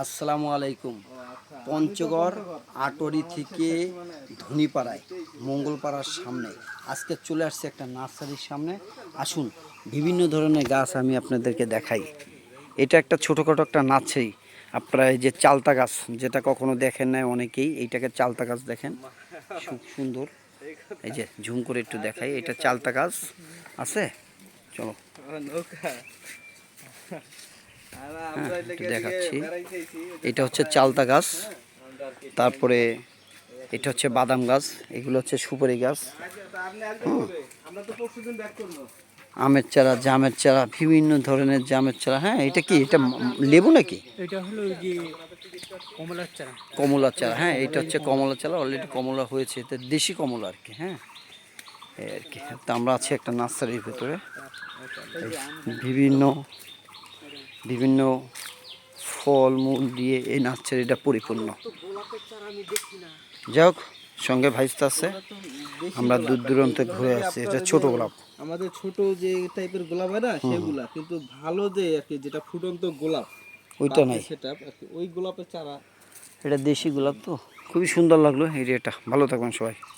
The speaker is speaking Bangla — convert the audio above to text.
আসসালামু আলাইকুম। পঞ্চগড় আটরি থেকে ধনীপাড়ায় মঙ্গলপাড়ার সামনে। আজকে চলে আসছে একটা নার্সারির সামনে। আসুন বিভিন্ন ধরনের গাছ আমি আপনাদেরকে দেখাই। এটা একটা ছোটোখাটো একটা নার্সারি। আপনারা এই যে চালতা গাছ যেটা কখনো দেখেন নাই অনেকেই এইটাকে চালতা গাছ দেখেন। খুব সুন্দর। এই যে ঝুম করে একটু দেখাই। এটা চালতা গাছ। আছে? চলো। দেখাচ্ছি। এটা হচ্ছে চালতা গাছ। তারপরে এটা হচ্ছে বাদাম গাছ এগুলো হচ্ছে সুপারি গাছ। আমের চারা জামের চারা বিভিন্ন ধরনের জামের চারা। হ্যাঁ এটা কি? এটা লেবু নাকি? এটা হলো যে কমলার চারা। কমলা চারা হ্যাঁ এটা হচ্ছে কমলা চারা। অলরেডি কমলা হয়েছে এটা দেশি কমলা আর কি হ্যাঁ। আর কি তো আমরা আছি একটা নার্সারির ভেতরে। বিভিন্ন বিভিন্ন ফল মূল দিয়ে এই নার্সারিটা পরিপূর্ণ। যাই হোক সঙ্গে ভাইস্তা আছে। আমরা দূর দূরান্তে ঘুরে আসছি এটা ছোট গোলাপ। আমাদের ছোট যে টাইপের গোলাপ হয় না সেগুলা। কিন্তু ভালো যে আর কি যেটা ফুটন্ত গোলাপ ওইটা নাই। সেটা ওই গোলাপের চারা। এটা দেশি গোলাপ তো। খুবই সুন্দর লাগল এই এটা ভালো থাকবেন সবাই।